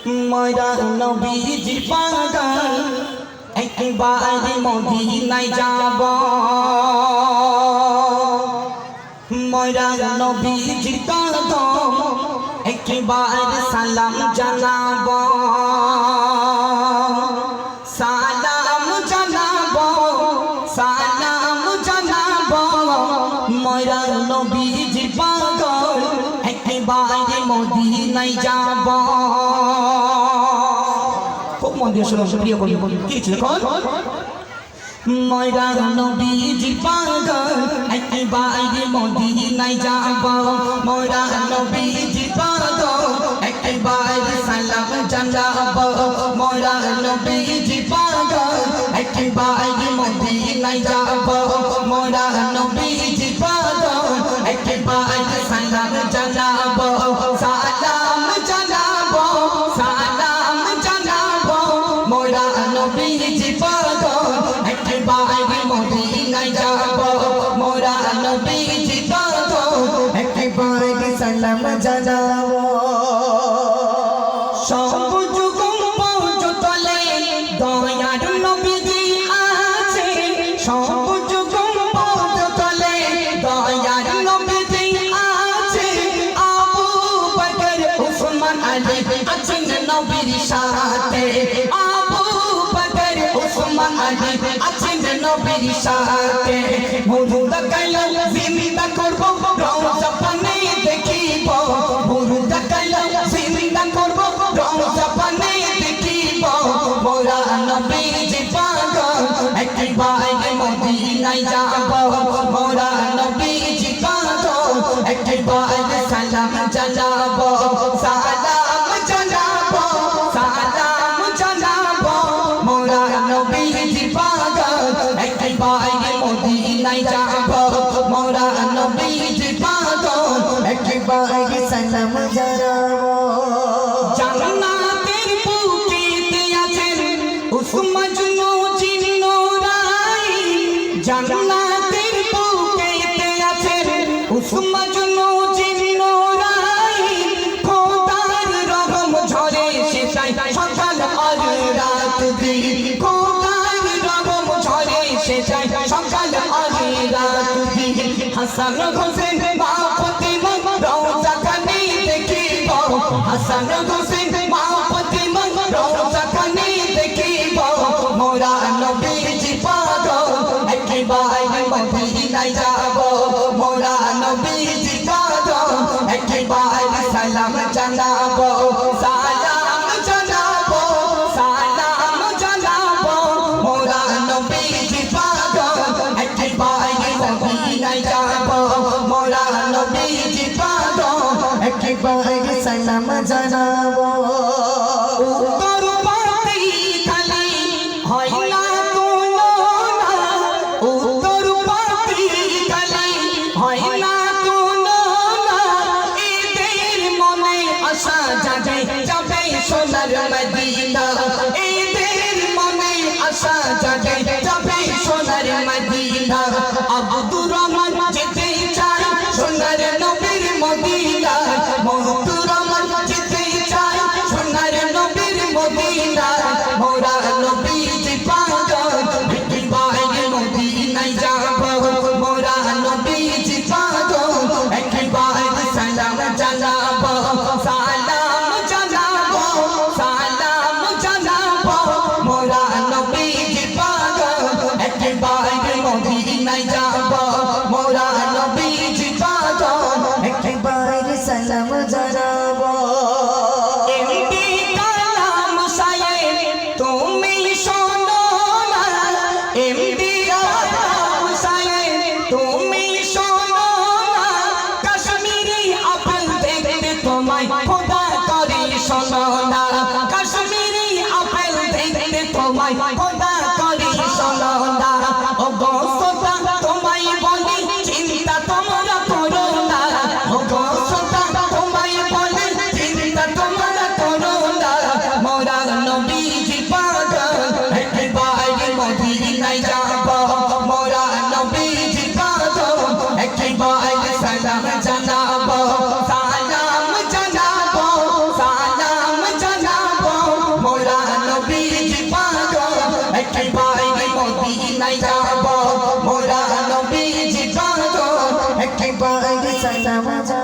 ময়রা নবীজি পাগান একবার মদিনায় যাব ময়রা নবীজি কদম একবার সালাম জানাব সালাম জানাব সালাম জানাব ময়রা নবীজি পাগল মদিনায় যাব। খুব মন দিয়ে শুনুন প্রিয় কবি কি ছিল ময়রা নবীজি পাগল, একবার মদিনায় যাব। ময়রা নবীজি পাগল, একবার সালাম জানাব। ময়রা নবীজি পাগল, একবার মদিনায় যাব। নবীজি পাগল একবার সালাম জানাব? সব যুগম পৌঁছতলে দয়ার নবীজি আছে। সব যুগম পৌঁছতলে দয়ার নবীজি আছেন নবীর সাথে। আবু বকর, উসমান আলী আছেন নবীর সাথে। মুরুদ একবার মদিনায় যাব মোরা নবীজি পাগল একবার সালাম জানাব সালাম জানাব সালাম জানাব মোরা নবীজি পাগল একবার মদিনায় যাব হাসান হোসেন মা ফতিমা রওজা কানে দেখিব। হাসান হোসেন মা ফতিমা রওজা কানে দেখিব। মোরা নবীজি পাগল, একবার মদিনায় যাব। মোরা নবীজি পাগল, একবার সালাম জানাব। সালাম জানাব সালাম জানাব। মোরা নবীজি পাগল, একবার একবার সালাম জানাব উত্তর পাতি খালি হয় না সোনার মদিনা এদের মনে আশা জাগে যাবে সোনার মদিনা আব্দুর রহমান মোরা জানাই